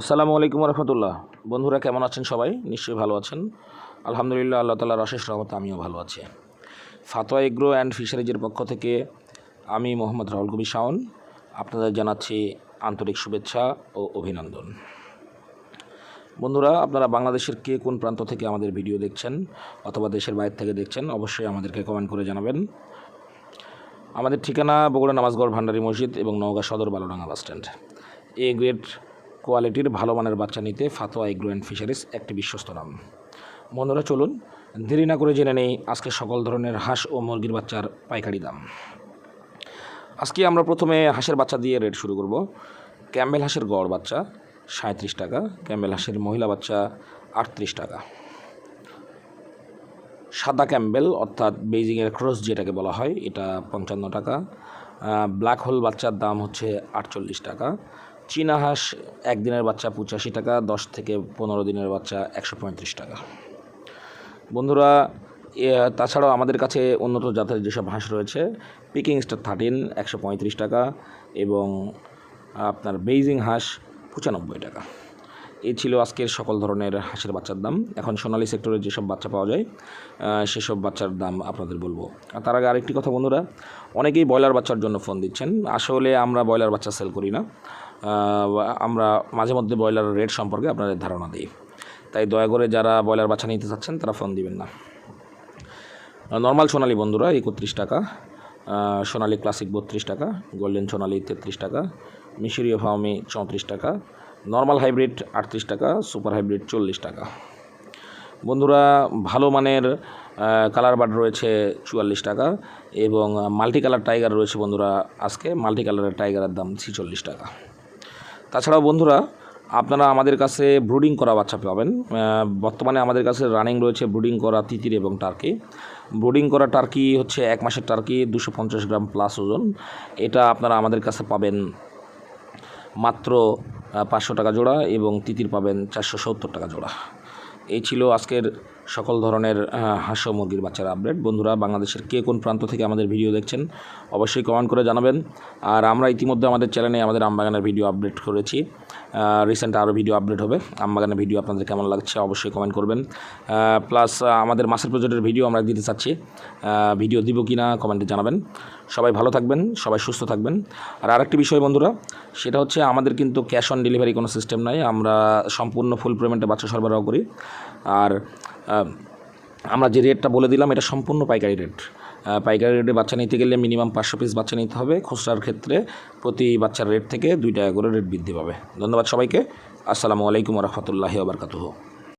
আসসালামু আলাইকুম রহমতুল্লাহ বন্ধুরা, কেমন আছেন সবাই? নিশ্চয়ই ভালো আছেন। আলহামদুলিল্লাহ, আল্লাহ তালার অশেষ রহমতে আমিও ভালো আছি। ফাতোয়া এগ্রো অ্যান্ড ফিশারিজের পক্ষ থেকে আমি মোহাম্মদ রাহুল কবি শাওন আপনাদের জানাচ্ছি আন্তরিক শুভেচ্ছা ও অভিনন্দন। বন্ধুরা, আপনারা বাংলাদেশের কে কোন প্রান্ত থেকে আমাদের ভিডিও দেখছেন অথবা দেশের বাইরে থেকে দেখছেন, অবশ্যই আমাদেরকে কমেন্ট করে জানাবেন। আমাদের ঠিকানা বগুড়া নামাজগড় ভান্ডারী মসজিদ এবং নওগাঁ সদর বালুডাঙ্গা বাসস্ট্যান্ড। এ গ্রেড কোয়ালিটির ভালো মানের বাচ্চা নিতে ফাতোয়া, এগ্রো অ্যান্ড ফিশারিজ একটি বিশ্বস্ত নাম। বন্ধুরা, চলুন দেরি না করে জেনে নেই আজকে সকল ধরনের হাঁস ও মুরগির বাচ্চার পাইকারি দাম। আজকে আমরা প্রথমে হাঁসের বাচ্চা দিয়ে রেট শুরু করব। ক্যাম্বেল হাঁসের গড় বাচ্চা সাঁত্রিশ টাকা, ক্যাম্বেল হাঁসের মহিলা বাচ্চা আটত্রিশ টাকা। সাদা ক্যাম্বেল অর্থাৎ বেইজিংয়ের ক্রস যেটাকে বলা হয়, এটা পঞ্চান্ন টাকা। ব্ল্যাক হোল বাচ্চার দাম হচ্ছে আটচল্লিশ টাকা। চীনা হাঁস একদিনের বাচ্চা পঁচাশি টাকা, দশ থেকে পনেরো দিনের বাচ্চা একশো পঁয়ত্রিশ টাকা। বন্ধুরা তাছাড়াও আমাদের কাছে উন্নত জাতের যেসব হাঁস রয়েছে পিকিং স্টার থার্টিন একশো পঁয়ত্রিশ টাকা এবং আপনার বেইজিং হাঁস পঁচানব্বই টাকা। এই ছিল আজকের সকল ধরনের হাঁসের বাচ্চার দাম। এখন সোনালি সেক্টরে যেসব বাচ্চা পাওয়া যায় সেসব বাচ্চার দাম আপনাদের বলব। আর তার আগে আরেকটি কথা বন্ধুরা, অনেকেই ব্রয়লার বাচ্চার জন্য ফোন দিচ্ছেন। আসলে আমরা ব্রয়লার বাচ্চা সেল করি না। আমরা মাঝে মধ্যে ব্রয়লার রেট সম্পর্কে আপনাদের ধারণা দিই। তাই দয়া করে যারা ব্রয়লার বাচ্চা নিতে চাচ্ছেন, তারা ফোন দিবেন না। নর্মাল সোনালি বন্ধুরা, একত্রিশ টাকা। সোনালি ক্লাসিক বত্রিশ টাকা গোল্ডেন সোনালি তেত্রিশ টাকা, মিশরীয় ফাউমি চৌত্রিশ টাকা নর্মাল হাইব্রিড আটত্রিশ টাকা সুপার হাইব্রিড চল্লিশ টাকা। বন্ধুরা, ভালো মানের কালার বার্ড রয়েছে চুয়াল্লিশ টাকা এবং মাল্টি কালার টাইগার রয়েছে বন্ধুরা, আজকে মাল্টি কালারের টাইগারের দাম ছিচল্লিশ টাকা। তাছাড়াও বন্ধুরা, আপনারা আমাদের কাছে ব্রুডিং করা বাচ্চা পাবেন। বর্তমানে আমাদের কাছে রানিং রয়েছে ব্রুডিং করা তিতির এবং টার্কি। ব্রুডিং করা টার্কি হচ্ছে এক মাসের টার্কি, দুশো পঞ্চাশ গ্রাম প্লাস ওজন। এটা আপনারা আমাদের কাছে পাবেন মাত্র পাঁচশো টাকা জোড়া এবং তিতির পাবেন চারশো সত্তর টাকা জোড়া। এই ছিল আজকের সকল ধরনের হাঁস ও মুরগির বাচ্চার আপডেট বন্ধুরা, বাংলাদেশের কে কোন প্রান্ত থেকে আমাদের ভিডিও দেখছেন, অবশ্যই কমেন্ট করে জানাবেন। আর আমরা ইতিমধ্যে আমাদের চ্যানেলে আমাদের আমবাগানের ভিডিও আপডেট করেছি। রিসেন্ট আরও ভিডিও আপডেট হবে। আমবাগানের ভিডিও আপনাদের কেমন লাগছে অবশ্যই কমেন্ট করবেন। প্লাস আমাদের মাসের প্রজেক্টের ভিডিও আমরা দিতে চাচ্ছি। ভিডিও দিব কি না কমেন্টে জানাবেন। সবাই ভালো থাকবেন, সবাই সুস্থ থাকবেন। আর আরেকটি বিষয় বন্ধুরা, সেটা হচ্ছে আমাদের কিন্তু ক্যাশ অন ডেলিভারি কোনো সিস্টেম নাই। আমরা সম্পূর্ণ ফুল পেমেন্টে বাচ্চা সরবরাহ করি। আর আমরা যে রেটটা বলে দিলাম, এটা সম্পূর্ণ পাইকারি রেট পাইকারি রেটে বাচ্চা নিতে গেলে মিনিমাম পাঁচশো পিস বাচ্চা নিতে হবে। খুচরার ক্ষেত্রে প্রতি বাচ্চার রেট থেকে দুই টাকা করে রেট বৃদ্ধি পাবে। ধন্যবাদ সবাইকে। আসসালামু আলাইকুম রহমতুল্লাহি আবরকাতুহ